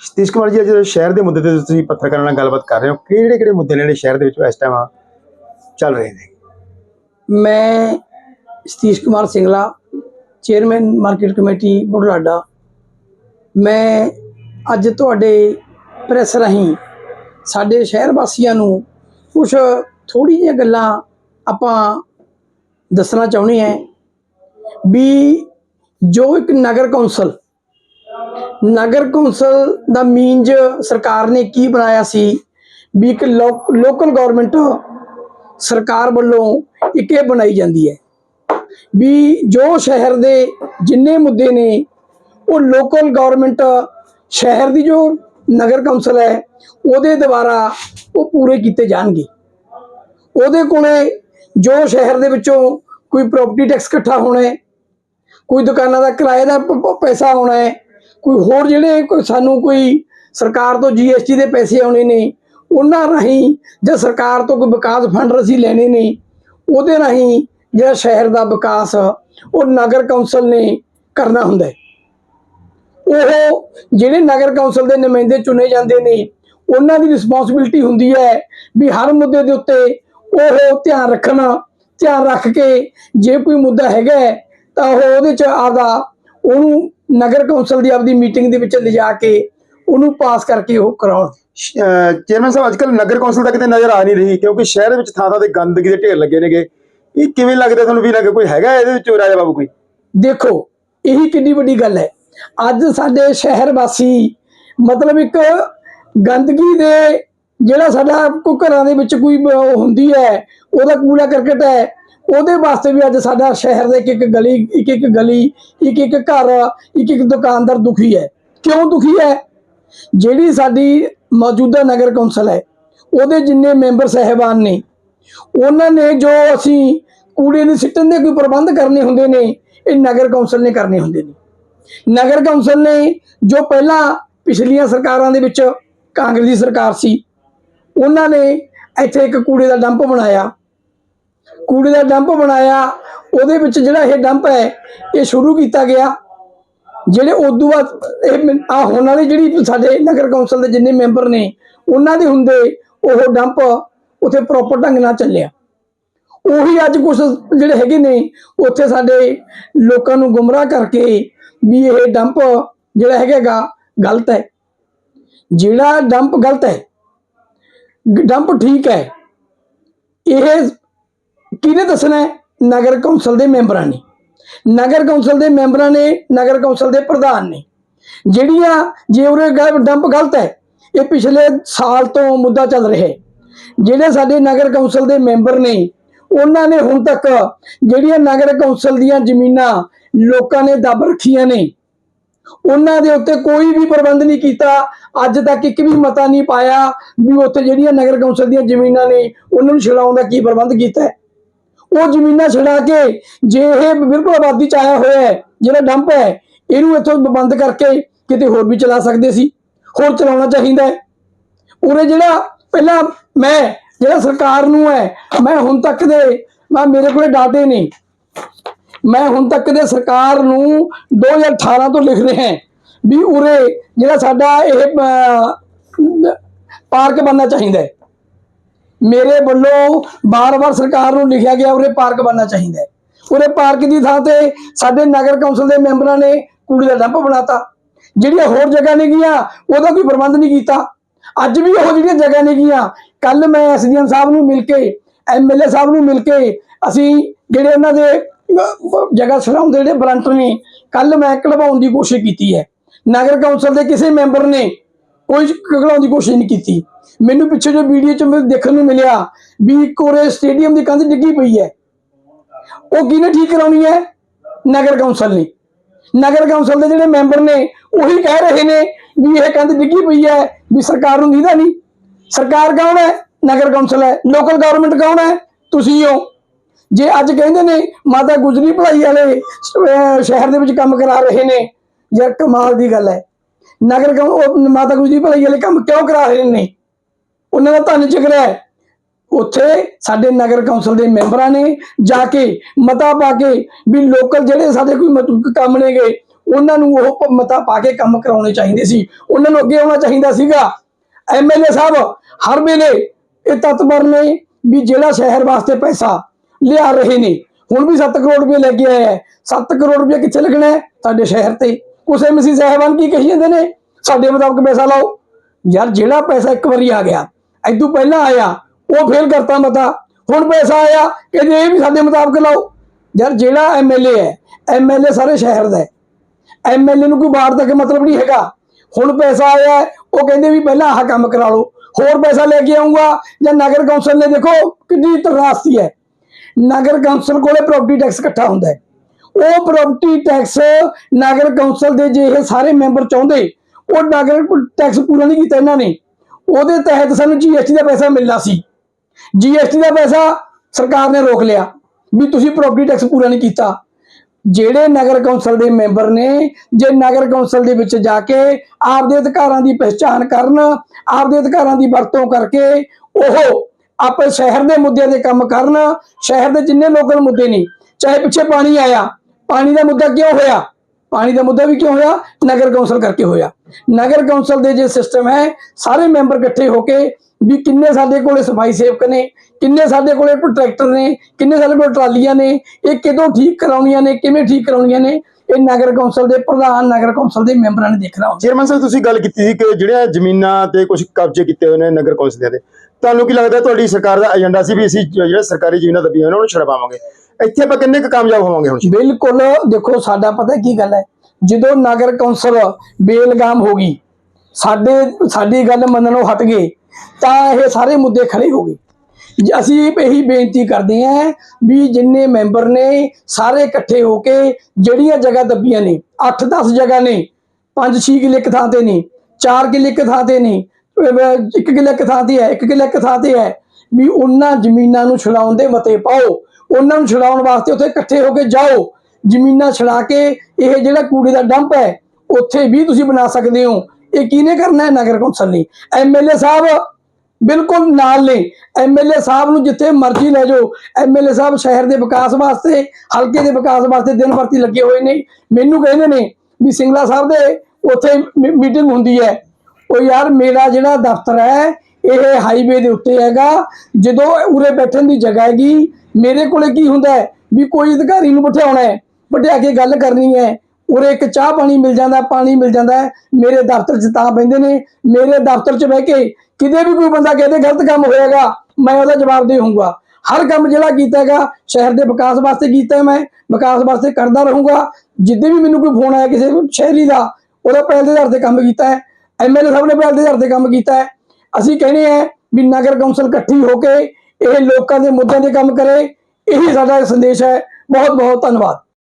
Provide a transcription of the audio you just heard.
ਸਤੀਸ਼ ਕੁਮਾਰ ਜੀ, ਅੱਜ ਸ਼ਹਿਰ ਦੇ ਮੁੱਦੇ ਤੇ ਤੁਸੀਂ ਪੱਤਰਕਾਰਾਂ ਨਾਲ ਗੱਲਬਾਤ ਕਰ ਰਹੇ ਹੋ। ਕਿਹੜੇ ਕਿਹੜੇ ਮੁੱਦੇ ਨੇ ਜਿਹੜੇ ਸ਼ਹਿਰ ਦੇ ਵਿੱਚ ਇਸ ਟਾਈਮ ਚੱਲ ਰਹੇ ਨੇ? ਮੈਂ Satish Kumar Singla, chairman market committee, Budhlada. ਮੈਂ ਅੱਜ ਤੁਹਾਡੇ ਪ੍ਰੈਸ ਰਾਹੀਂ ਸਾਡੇ ਸ਼ਹਿਰ ਵਾਸੀਆਂ ਨੂੰ ਕੁਝ ਥੋੜੀ ਜਿਹੀਆਂ ਗੱਲਾਂ ਆਪਾਂ ਦੱਸਣਾ ਚਾਹੁੰਦੇ ਹਾਂ ਵੀ ਜੋ ਇੱਕ ਨਗਰ ਕੌਂਸਲ ਨਗਰ ਕੌਂਸਲ ਦਾ ਮੀਨਜ ਸਰਕਾਰ ਨੇ ਕੀ ਬਣਾਇਆ ਸੀ? ਵੀ ਇੱਕ ਲੋਕਲ ਗਵਰਨਮੈਂਟ ਸਰਕਾਰ ਵੱਲੋਂ ਇੱਕ ਇਹ ਬਣਾਈ ਜਾਂਦੀ ਹੈ ਵੀ ਜੋ ਸ਼ਹਿਰ ਦੇ ਜਿੰਨੇ ਮੁੱਦੇ ਨੇ, ਉਹ ਲੋਕਲ ਗਵਰਨਮੈਂਟ ਸ਼ਹਿਰ ਦੀ ਜੋ ਨਗਰ ਕੌਂਸਲ ਹੈ, ਉਹਦੇ ਦੁਆਰਾ ਉਹ ਪੂਰੇ ਕੀਤੇ ਜਾਣਗੇ। ਉਹਦੇ ਕੋਲੇ ਜੋ ਸ਼ਹਿਰ ਦੇ ਵਿੱਚੋਂ ਕੋਈ ਪ੍ਰਾਪਰਟੀ ਟੈਕਸ ਇਕੱਠਾ ਹੋਣਾ ਕੋਈ ਦੁਕਾਨਾਂ ਦਾ ਕਿਰਾਏ ਦਾ ਪ- ਪੈਸਾ ਹੋਣਾ ਕੋਈ ਹੋਰ ਜਿਹੜੇ ਕੋਈ ਸਾਨੂੰ ਕੋਈ ਸਰਕਾਰ ਤੋਂ ਜੀਐਸਟੀ ਦੇ ਪੈਸੇ ਆਉਣੇ ਨੇ, ਉਹਨਾਂ ਰਾਹੀਂ ਜਾਂ ਸਰਕਾਰ ਤੋਂ ਕੋਈ ਵਿਕਾਸ ਫੰਡ ਅਸੀਂ ਲੈਣੇ ਨੇ, ਉਹਦੇ ਰਾਹੀਂ ਜਿਹੜਾ ਸ਼ਹਿਰ ਦਾ ਵਿਕਾਸ ਉਹ ਨਗਰ ਕੌਂਸਲ ਨੇ ਕਰਨਾ ਹੁੰਦਾ ਹੈ। ਉਹ ਜਿਹੜੇ ਨਗਰ ਕੌਂਸਲ ਦੇ ਨੁਮਾਇੰਦੇ ਚੁਣੇ ਜਾਂਦੇ ਨੇ, ਉਹਨਾਂ ਦੀ ਰਿਸਪੌਂਸਿਬਿਲਟੀ ਹੁੰਦੀ ਹੈ ਵੀ ਹਰ ਮੁੱਦੇ ਦੇ ਉੱਤੇ ਉਹ ਧਿਆਨ ਰੱਖਣਾ, ਧਿਆਨ ਰੱਖ ਕੇ ਜੇ ਕੋਈ ਮੁੱਦਾ ਹੈਗਾ ਤਾਂ ਉਹ ਉਹਦੇ ਚ ਆਪਦਾ ਉਹਨੂੰ ਨਗਰ ਕੌਂਸਲ ਦੀ ਆਪਦੀ ਮੀਟਿੰਗ ਦੇ ਵਿੱਚ ਲਿਜਾ ਕੇ ਉਹਨੂੰ ਪਾਸ ਕਰਕੇ ਉਹ ਕਰਾਉਣ। ਚੇਅਰਮੈਨ ਸਾਹਿਬ ਅੱਜਕੱਲ ਨਗਰ ਕੌਂਸਲ ਤਾਂ ਕਿਤੇ ਨਜ਼ਰ ਆ ਨਹੀਂ ਰਹੀ ਕਿਉਂਕਿ ਸ਼ਹਿਰ ਵਿੱਚ ਥਾਂ ਥਾਂ ਤੇ ਗੰਦਗੀ ਦੇ ਢੇਰ ਲੱਗੇ ਨੇਗੇ। ਇਹ ਕਿਵੇਂ ਲੱਗਦਾ ਤੁਹਾਨੂੰ ਵੀ ਲੱਗੇ ਕੋਈ ਹੈਗਾ ਇਹਦੇ ਵਿੱਚ ਰਾਜਾ ਬਾਬੂ ਕੋਈ? ਦੇਖੋ ਇਹੀ ਕਿੰਨੀ ਵੱਡੀ ਗੱਲ ਹੈ। ਅੱਜ ਸਾਡੇ ਸ਼ਹਿਰ ਵਾਸੀ ਮਤਲਬ ਇੱਕ ਗੰਦਗੀ ਦੇ ਜਿਹੜਾ ਸਾਡਾ ਘਰਾਂ ਦੇ ਵਿੱਚ ਕੋਈ ਹੁੰਦੀ ਹੈ ਉਹਦਾ ਕੂੜਾ ਕਰਕਟ ਹੈ ਉਹਦੇ ਵਾਸਤੇ ਵੀ ਅੱਜ ਸਾਡਾ ਸ਼ਹਿਰ ਦੇ ਇੱਕ ਇੱਕ ਗਲੀ, ਇੱਕ ਇੱਕ ਗਲੀ, ਇੱਕ ਇੱਕ ਘਰ, ਇੱਕ ਇੱਕ ਦੁਕਾਨਦਾਰ ਦੁਖੀ ਹੈ। ਕਿਉਂ ਦੁਖੀ ਹੈ? ਜਿਹੜੀ ਸਾਡੀ ਮੌਜੂਦਾ ਨਗਰ ਕੌਂਸਲ ਹੈ, ਉਹਦੇ ਜਿੰਨੇ ਮੈਂਬਰ ਸਹਿਬਾਨ ਨੇ, ਉਹਨਾਂ ਨੇ ਜੋ ਅਸੀਂ ਕੂੜੇ ਦੇ ਸਿੱਟਣ ਦੇ ਕੋਈ ਪ੍ਰਬੰਧ ਕਰਨੇ ਹੁੰਦੇ ਨੇ, ਇਹ ਨਗਰ ਕੌਂਸਲ ਨੇ ਕਰਨੇ ਹੁੰਦੇ ਨੇ। ਨਗਰ ਕੌਂਸਲ ਨੇ ਜੋ ਪਹਿਲਾਂ ਪਿਛਲੀਆਂ ਸਰਕਾਰਾਂ ਦੇ ਵਿੱਚ ਕਾਂਗਰਸ ਦੀ ਸਰਕਾਰ ਸੀ, ਉਹਨਾਂ ਨੇ ਇੱਥੇ ਇੱਕ ਕੂੜੇ ਦਾ ਡੰਪ ਬਣਾਇਆ। ਕੂੜੇ ਦਾ ਡੰਪ ਬਣਾਇਆ, ਉਹਦੇ ਵਿੱਚ ਜਿਹੜਾ ਇਹ ਡੰਪ ਹੈ, ਇਹ ਸ਼ੁਰੂ ਕੀਤਾ ਗਿਆ। ਜਿਹੜੇ ਉਦੋਂ ਬਾਅਦ ਇਹ ਆ ਹੋਣ ਵਾਲੀ ਜਿਹੜੀ ਸਾਡੇ ਨਗਰ ਕੌਂਸਲ ਦੇ ਜਿੰਨੇ ਮੈਂਬਰ ਨੇ, ਉਹਨਾਂ ਦੇ ਹੁੰਦੇ ਉਹ ਡੰਪ ਉੱਥੇ ਪ੍ਰੋਪਰ ਢੰਗ ਨਾਲ ਚੱਲਿਆ। ਉਹੀ ਅੱਜ ਕੁਝ ਜਿਹੜੇ ਹੈਗੇ ਨੇ, ਉੱਥੇ ਸਾਡੇ ਲੋਕਾਂ ਨੂੰ ਗੁੰਮਰਾਹ ਕਰਕੇ ਵੀ ਇਹ ਡੰਪ ਜਿਹੜਾ ਹੈਗਾਗਾ ਗਲਤ ਹੈ। ਜਿਹੜਾ ਡੰਪ ਗਲਤ ਹੈ, ਡੰਪ ਠੀਕ ਹੈ, ਇਹ ਕਿਹਨੇ ਦੱਸਣਾ ਨਗਰ ਕੌਂਸਲ ਦੇ ਮੈਂਬਰਾਂ ਨੇ। ਨਗਰ ਕੌਂਸਲ ਦੇ ਮੈਂਬਰਾਂ ਨੇ, ਨਗਰ ਕੌਂਸਲ ਦੇ ਪ੍ਰਧਾਨ ਨੇ। ਜਿਹੜੀਆਂ ਜੇ ਉਰੇ ਡੰਪ ਗਲਤ ਹੈ, ਇਹ ਪਿਛਲੇ ਸਾਲ ਤੋਂ ਮੁੱਦਾ ਚੱਲ ਰਿਹਾ ਹੈ। ਜਿਹੜੇ ਸਾਡੇ ਨਗਰ ਕੌਂਸਲ ਦੇ ਮੈਂਬਰ ਨੇ, ਉਹਨਾਂ ਨੇ ਹੁਣ ਤੱਕ ਜਿਹੜੀਆਂ ਨਗਰ ਕੌਂਸਲ ਦੀਆਂ ਜ਼ਮੀਨਾਂ ਲੋਕਾਂ ਨੇ ਦੱਬ ਰੱਖੀਆਂ ਨੇ, ਉਹਨਾਂ ਦੇ ਉੱਤੇ ਕੋਈ ਵੀ ਪ੍ਰਬੰਧ ਨਹੀਂ ਕੀਤਾ। ਅੱਜ ਤੱਕ ਇੱਕ ਵੀ ਮਤਾ ਨਹੀਂ ਪਾਇਆ ਵੀ ਉੱਥੇ ਜਿਹੜੀਆਂ ਨਗਰ ਕੌਂਸਲ ਦੀਆਂ ਜ਼ਮੀਨਾਂ ਨੇ, ਉਹਨਾਂ ਨੂੰ ਛਲਾਉਣ ਦਾ ਕੀ ਪ੍ਰਬੰਧ ਕੀਤਾ ਹੈ। ਉਹ ਜ਼ਮੀਨਾਂ ਛਡਾ ਕੇ ਜੇ ਇਹ ਬਿਲਕੁਲ ਆਬਾਦੀ ਚ ਆਇਆ ਹੋਇਆ ਹੈ, ਜਿਹੜਾ ਡੰਪ ਹੈ, ਇਹਨੂੰ ਇੱਥੋਂ ਬੰਦ ਕਰਕੇ ਕਿਤੇ ਹੋਰ ਵੀ ਚਲਾ ਸਕਦੇ ਸੀ, ਹੋਰ ਚਲਾਉਣਾ ਚਾਹੀਦਾ ਹੈ। ਉਰੇ ਜਿਹੜਾ ਪਹਿਲਾਂ ਮੈਂ, ਜਿਹੜਾ ਸਰਕਾਰ ਨੂੰ ਹੈ, ਮੈਂ ਹੁਣ ਤੱਕ ਦੇ, ਮੈਂ, ਮੇਰੇ ਕੋਲੇ ਡਾਟੇ ਨੇ ਮੈਂ ਹੁਣ ਤੱਕ ਦੇ ਸਰਕਾਰ ਨੂੰ 2018 ਤੋਂ ਲਿਖ ਰਿਹਾ ਹਾਂ ਵੀ ਉਰੇ ਜਿਹੜਾ ਸਾਡਾ ਇਹ ਪਾਰਕ ਬਣਨਾ ਚਾਹੀਦਾ ਹੈ। ਮੇਰੇ ਵੱਲੋਂ ਬਾਰ-ਬਾਰ ਸਰਕਾਰ ਨੂੰ ਲਿਖਿਆ ਗਿਆ ਉਰੇ ਪਾਰਕ ਬਣਨਾ ਚਾਹੀਦਾ ਹੈ। ਉਰੇ ਪਾਰਕ ਦੀ ਥਾਂ ਤੇ ਸਾਡੇ ਨਗਰ ਕੌਂਸਲ ਦੇ ਮੈਂਬਰਾਂ ਨੇ ਕੂੜੇ ਦਾ ਡੰਪ ਬਣਾਤਾ। ਜਿਹੜੀਆਂ ਹੋਰ ਜਗ੍ਹਾ ਨੇ ਗੀਆਂ ਉਹਦਾ ਕੋਈ ਪ੍ਰਬੰਧ ਨਹੀਂ ਕੀਤਾ। ਅੱਜ ਵੀ ਉਹ ਜਿਹੜੀਆਂ ਜਗ੍ਹਾ ਨੇ ਗੀਆਂ ਕੱਲ ਮੈਂ ਐਸਡੀਐਮ ਸਾਹਿਬ ਨੂੰ ਮਿਲ ਕੇ ਐਮਐਲਏ ਸਾਹਿਬ ਨੂੰ ਮਿਲ ਕੇ ਅਸੀਂ ਜਿਹੜੇ ਉਹਨਾਂ ਦੇ ਅਹ, ਜਗ੍ਹਾ ਛਡਾਉਂਦੇ ਜਿਹੜੇ ਬਰੰਟਰ ਨੇ ਕੱਲ ਮੈਂ ਕਢਵਾਉਣ ਦੀ ਕੋਸ਼ਿਸ਼ ਕੀਤੀ ਹੈ। ਨਗਰ ਕੌਂਸਲ ਦੇ ਕਿਸੇ ਮੈਂਬਰ ਨੇ ਕੋਈ ਕਢਵਾਉਣ ਦੀ ਕੋਸ਼ਿਸ਼ ਨਹੀਂ ਕੀਤੀ। ਮੈਨੂੰ ਪਿੱਛੇ ਜੋ ਵੀਡੀਓ ਚ ਮੈਨੂੰ ਦੇਖਣ ਨੂੰ ਮਿਲਿਆ ਵੀ ਕੋਰੇ ਸਟੇਡੀਅਮ ਦੀ ਕੰਧ ਡਿੱਗੀ ਪਈ ਹੈ। ਉਹ ਕਿਹਨੇ ਠੀਕ ਕਰਾਉਣੀ ਹੈ? ਨਗਰ ਕੌਂਸਲ ਨੇ। ਨਗਰ ਕੌਂਸਲ ਦੇ ਜਿਹੜੇ ਮੈਂਬਰ ਨੇ, ਉਹੀ ਕਹਿ ਰਹੇ ਨੇ ਵੀ ਇਹ ਕੰਧ ਡਿੱਗੀ ਪਈ ਹੈ ਵੀ ਸਰਕਾਰ ਨੂੰ ਦੀਦਾ ਨਹੀਂ ਸਰਕਾਰ ਕੌਣ ਹੈ? ਨਗਰ ਕੌਂਸਲ ਹੈ। ਲੋਕਲ ਗਵਰਨਮੈਂਟ ਕੌਣ ਹੈ? ਤੁਸੀਂ ਹੋ। ਜੇ ਅੱਜ ਕਹਿੰਦੇ ਨੇ ਮਾਤਾ ਗੁਜਰੀ ਭਲਾਈ ਵਾਲੇ ਸ਼ਹਿਰ ਦੇ ਵਿੱਚ ਕੰਮ ਕਰਾ ਰਹੇ ਨੇ, ਯਾਰ ਕਮਾਲ ਦੀ ਗੱਲ ਹੈ। ਨਗਰ ਕੌ- ਮਾਤਾ ਗੁਜਰੀ ਭਲਾਈ ਵਾਲੇ ਕੰਮ ਕਿਉਂ ਕਰਾ ਰਹੇ ਨੇ? ਉਹਨਾਂ ਦਾ ਧੰਨ ਚਿਕਰਿਆ ਹੈ। ਉੱਥੇ ਸਾਡੇ ਨਗਰ ਕੌਂਸਲ ਦੇ ਮੈਂਬਰਾਂ ਨੇ ਜਾ ਕੇ ਮਤਾ ਪਾ ਕੇ ਵੀ ਲੋਕਲ ਜਿਹੜੇ ਸਾਡੇ ਕੋਈ ਮਤਲਬ ਕੰਮ ਨੇਗੇ, ਉਹਨਾਂ ਨੂੰ ਉਹ ਮਤਾ ਪਾ ਕੇ ਕੰਮ ਕਰਾਉਣੇ ਚਾਹੀਦੇ ਸੀ। ਉਹਨਾਂ ਨੂੰ ਅੱਗੇ ਆਉਣਾ ਚਾਹੀਦਾ ਸੀਗਾ। ਐਮਐਲਏ ਸਾਹਿਬ ਹਰ ਵੇਲੇ ਇਹ ਤਤਪਰ ਨੇ ਵੀ ਜਿਹੜਾ ਸ਼ਹਿਰ ਵਾਸਤੇ ਪੈਸਾ ਲਿਆ ਰਹੇ ਨੇ। ਹੁਣ ਵੀ 7 ਕਰੋੜ ਰੁਪਏ ਲੈ ਕੇ ਆਇਆ ਹੈ। 7 ਕਰੋੜ ਰੁਪਏ ਕਿੱਥੇ ਲੱਗਣਾ ਹੈ? ਸਾਡੇ ਸ਼ਹਿਰ ਤੇ। ਉਸ ਮਸੀਹ ਸਾਹਿਬਾਨ ਕੀ ਕਹੀ ਜਾਂਦੇ ਨੇ? ਸਾਡੇ ਮੁਤਾਬਕ ਪੈਸਾ ਲਾਓ। ਯਾਰ ਜਿਹੜਾ ਪੈਸਾ ਇੱਕ ਵਾਰੀ ਆ ਗਿਆ ਐਦੂ ਪਹਿਲਾਂ ਆਇਆ, ਉਹ ਫੇਲ ਕਰਤਾ ਮਤਾ। ਹੁਣ ਪੈਸਾ ਆਇਆ, ਕਹਿੰਦੇ ਇਹ ਵੀ ਸਾਡੇ ਮੁਤਾਬਕ ਲਾਓ। ਯਾਰ ਜਿਹੜਾ ਐਮਐਲਏ ਹੈ ਐਮਐਲਏ ਸਾਰੇ ਸ਼ਹਿਰ ਦਾ ਹੈ। ਐਮਐਲਏ ਨੂੰ ਕੋਈ ਬਾਹਰ ਤੱਕ ਮਤਲਬ ਨਹੀਂ ਹੈਗਾ। ਹੁਣ ਪੈਸਾ ਆਇਆ, ਉਹ ਕਹਿੰਦੇ ਵੀ ਪਹਿਲਾਂ ਆਹ ਕੰਮ ਕਰਾ ਲਓ। ਹੋਰ ਪੈਸਾ ਲੈ ਕੇ ਆਉਂਗਾ ਜਾਂ ਨਗਰ ਕੌਂਸਲ ਨੇ ਦੇਖੋ ਕਿੰਨੀ ਤਰਾਸਤੀ ਹੈ। ਨਗਰ ਕੌਂਸਲ ਕੋਲੇ ਪ੍ਰਾਪਰਟੀ ਟੈਕਸ ਇਕੱਠਾ ਹੁੰਦਾ ਹੈ। ਉਹ ਪ੍ਰਾਪਰਟੀ ਟੈਕਸ ਨਗਰ ਕੌਂਸਲ ਦੇ ਜੇ ਇਹ ਸਾਰੇ ਮੈਂਬਰ ਚਾਹੁੰਦੇ, ਉਹ ਨਗਰ ਟੈਕਸ ਪੂਰਾ ਨਹੀਂ ਕੀਤਾ ਇਹਨਾਂ ਨੇ। ਉਹਦੇ ਤਹਿਤ ਸਾਨੂੰ ਜੀਐਸਟੀ ਦਾ ਪੈਸਾ ਮਿਲਣਾ ਸੀ। ਜੀਐਸਟੀ ਦਾ ਪੈਸਾ ਸਰਕਾਰ ਨੇ ਰੋਕ ਲਿਆ ਵੀ ਤੁਸੀਂ ਪ੍ਰਾਪਰਟੀ ਟੈਕਸ ਪੂਰਾ ਨਹੀਂ ਕੀਤਾ। ਜਿਹੜੇ ਨਗਰ ਕੌਂਸਲ ਦੇ ਮੈਂਬਰ ਨੇ, ਜੇ ਨਗਰ ਕੌਂਸਲ ਦੇ ਵਿੱਚ ਜਾ ਕੇ ਆਪਦੇ ਅਧਿਕਾਰਾਂ ਦੀ ਪਛਾਣ ਕਰਨ, ਆਪਦੇ ਅਧਿਕਾਰਾਂ ਦੀ ਵਰਤੋਂ ਕਰਕੇ ਉਹ ਆਪਣੇ ਸ਼ਹਿਰ ਦੇ ਮੁੱਦਿਆਂ ਦੇ ਕੰਮ ਕਰਨ, ਸ਼ਹਿਰ ਦੇ ਜਿੰਨੇ ਲੋਕਲ ਮੁੱਦੇ ਨੇ, ਚਾਹੇ ਪਿੱਛੇ ਪਾਣੀ ਆਇਆ ਪਾਣੀ ਦਾ ਮੁੱਦਾ ਕਿਉਂ ਹੋਇਆ? ਪਾਣੀ ਦਾ ਮੁੱਦਾ ਵੀ ਕਿਉਂ ਹੋਇਆ? ਨਗਰ ਕੌਂਸਲ ਕਰਕੇ ਹੋਇਆ। ਨਗਰ ਕੌਂਸਲ ਦੇ ਜੇ ਸਿਸਟਮ ਹੈ, ਸਾਰੇ ਮੈਂਬਰ ਇਕੱਠੇ ਹੋ ਕੇ ਵੀ ਕਿੰਨੇ ਸਾਡੇ ਕੋਲੇ ਸਫ਼ਾਈ ਸੇਵਕ ਨੇ, ਕਿੰਨੇ ਸਾਡੇ ਕੋਲੇ ਟਰੈਕਟਰ ਨੇ, ਕਿੰਨੇ ਸਾਡੇ ਕੋਲ ਟਰਾਲੀਆਂ ਨੇ, ਇਹ ਕਿਦੋਂ ਠੀਕ ਕਰਾਉਣੀਆਂ ਨੇ, ਕਿਵੇਂ ਠੀਕ ਕਰਾਉਣੀਆਂ ਨੇ, ਇਹ ਨਗਰ ਕੌਂਸਲ ਦੇ ਪ੍ਰਧਾਨ, ਨਗਰ ਕੌਂਸਲ ਦੇ ਮੈਂਬਰਾਂ ਨੇ ਦੇਖਣਾ ਹੁੰਦਾ ਚੇਅਰਮੈਨ ਸਾਹਿਬ, ਤੁਸੀਂ ਗੱਲ ਕੀਤੀ ਸੀ ਕਿ ਜਿਹੜੀਆਂ ਜ਼ਮੀਨਾਂ ਤੇ ਕੁਝ ਕਬਜ਼ੇ ਕੀਤੇ ਹੋਏ ਨੇ ਨਗਰ ਕੌਂਸਲ ਦੇ, ਤੁਹਾਨੂੰ ਕੀ ਲੱਗਦਾ ਤੁਹਾਡੀ ਸਰਕਾਰ ਦਾ ਏਜੰਡਾ ਸੀ ਵੀ ਅਸੀਂ ਜਿਹੜਾ ਸਰਕਾਰੀ ਜ਼ਮੀਨਾਂ ਦੱਬੀਆਂ ਉਹਨਾਂ ਨੂੰ ਛਡਵਾਵਾਂਗੇ? ਇੱਥੇ ਆਪਾਂ ਕਿੰਨੇ ਕੁ ਕਾਮਯਾਬ ਹੋਵਾਂਗੇ ਹੁਣ ਬਿਲਕੁਲ, ਦੇਖੋ, ਸਾਡਾ ਪਤਾ ਕੀ ਗੱਲ ਹੈ? ਜਦੋਂ ਨਗਰ ਕੌਂਸਲ ਬੇਲਗਾਮ ਹੋ ਗਈ, ਸਾਡੇ, ਸਾਡੀ ਗੱਲ ਮੰਨਣੋਂ ਹਟ ਗਏ, ਤਾਂ ਇਹ ਸਾਰੇ ਮੁੱਦੇ ਖੜੇ ਹੋ ਗਏ। ਅਸੀਂ ਇਹੀ ਬੇਨਤੀ ਕਰਦੇ ਹਾਂ ਵੀ ਜਿੰਨੇ ਮੈਂਬਰ ਨੇ, ਸਾਰੇ ਇਕੱਠੇ ਹੋ ਕੇ ਜਿਹੜੀਆਂ ਜਗ੍ਹਾ ਦੱਬੀਆਂ ਨੇ 8-10 ਜਗ੍ਹਾ ਨੇ 5-6 ਕਿੱਲੇ ਇੱਕ ਥਾਂ ਤੇ ਨੇ 4 ਕਿੱਲੇ ਇੱਕ ਥਾਂ ਤੇ ਨੇ 1 ਕਿੱਲੇ ਇੱਕ ਥਾਂ ਤੇ ਹੈ 1 ਕਿੱਲੇ ਇੱਕ ਥਾਂ ਤੇ ਹੈ, ਵੀ ਉਹਨਾਂ ਜ਼ਮੀਨਾਂ ਨੂੰ ਛਡਾਉਣ ਦੇ ਮਤੇ ਪਾਓ। ਉਹਨਾਂ ਨੂੰ ਛਡਾਉਣ ਵਾਸਤੇ ਉੱਥੇ ਇਕੱਠੇ ਹੋ ਕੇ ਜਾਓ। ਜ਼ਮੀਨਾਂ ਛਡਾ ਕੇ ਇਹ ਜਿਹੜਾ ਕੂੜੇ ਦਾ ਡੰਪ ਹੈ, ਉੱਥੇ ਵੀ ਤੁਸੀਂ ਬਣਾ ਸਕਦੇ ਹੋ। ਇਹ ਕਿਹਨੇ ਕਰਨਾ ਹੈ? ਨਗਰ ਕੌਂਸਲ ਨੇ। ਐਮਐਲਏ ਸਾਹਿਬ ਬਿਲਕੁਲ ਨਾਲ ਨੇ। ਐਮਐਲਏ ਸਾਹਿਬ ਨੂੰ ਜਿੱਥੇ ਮਰਜ਼ੀ ਲੈ ਜਾਓ। ਐਮਐਲਏ ਸਾਹਿਬ ਸ਼ਹਿਰ ਦੇ ਵਿਕਾਸ ਵਾਸਤੇ, ਹਲਕੇ ਦੇ ਵਿਕਾਸ ਵਾਸਤੇ ਦਿਨ ਭਰਤੀ ਲੱਗੇ ਹੋਏ ਨੇ। ਮੈਨੂੰ ਕਹਿੰਦੇ ਨੇ ਵੀ ਸਿੰਗਲਾ ਸਾਹਿਬ ਦੇ ਉੱਥੇ ਮੀਟਿੰਗ ਹੁੰਦੀ ਹੈ। ਉਹ ਯਾਰ ਮੇਰਾ ਜਿਹੜਾ ਦਫ਼ਤਰ ਹੈ, ਇਹ ਹਾਈਵੇ ਦੇ ਉੱਤੇ ਹੈਗਾ। ਜਦੋਂ ਉਰੇ ਬੈਠਣ ਦੀ ਜਗ੍ਹਾ ਹੈਗੀ ਮੇਰੇ ਕੋਲੇ ਕੀ ਹੁੰਦਾ ਹੈ? ਵੀ ਕੋਈ ਅਧਿਕਾਰੀ ਨੂੰ ਬਿਠਾਉਣਾ ਹੈ, ਬਿਠਾ ਕੇ ਗੱਲ ਕਰਨੀ ਹੈ। ਉਰੇ ਇੱਕ ਚਾਹ ਪਾਣੀ ਮਿਲ ਜਾਂਦਾ, ਪਾਣੀ ਮਿਲ ਜਾਂਦਾ ਮੇਰੇ ਦਫ਼ਤਰ 'ਚ ਤਾਂ ਬੈਂਦੇ ਨੇ। ਮੇਰੇ ਦਫ਼ਤਰ 'ਚ ਬਹਿ ਕੇ ਕਿਤੇ ਵੀ ਕੋਈ ਬੰਦਾ ਕਹਦੇ ਗਲਤ ਕੰਮ ਹੋਏਗਾ ਮੈਂ ਉਹਦਾ ਜਵਾਬ ਦੇ ਹੋਊਗਾ। ਹਰ ਕੰਮ ਜਿਹੜਾ ਕੀਤਾ ਹੈਗਾ, ਸ਼ਹਿਰ ਦੇ ਵਿਕਾਸ ਵਾਸਤੇ ਕੀਤਾ ਮੈਂ। ਵਿਕਾਸ ਵਾਸਤੇ ਕਰਦਾ ਰਹੂੰਗਾ। ਜਿੱਦੇ ਵੀ ਮੈਨੂੰ ਕੋਈ ਫੋਨ ਆਇਆ ਕਿਸੇ ਸ਼ਹਿਰੀ ਦਾ, ਉਹਦਾ ਪਹਿਲ ਦੇ ਆਧਾਰ ਤੇ ਕੰਮ ਕੀਤਾ ਹੈ। ਐਮਐਲਏ ਸਾਹਿਬ ਨੇ ਪਹਿਲ ਦੇ ਆਧਾਰ ਤੇ ਕੰਮ ਕੀਤਾ ਹੈ। ਅਸੀਂ ਕਹਿੰਦੇ ਆ ਵੀ ਨਗਰ ਕੌਂਸਲ ਇਕੱਠੀ ਹੋ ਕੇ ਇਹ ਲੋਕਾਂ ਦੇ ਮੁੱਦਿਆਂ ਤੇ ਕੰਮ ਕਰੇ ਇਹੀ ਸਾਡਾ ਸੰਦੇਸ਼ ਹੈ। ਬਹੁਤ ਬਹੁਤ ਧੰਨਵਾਦ।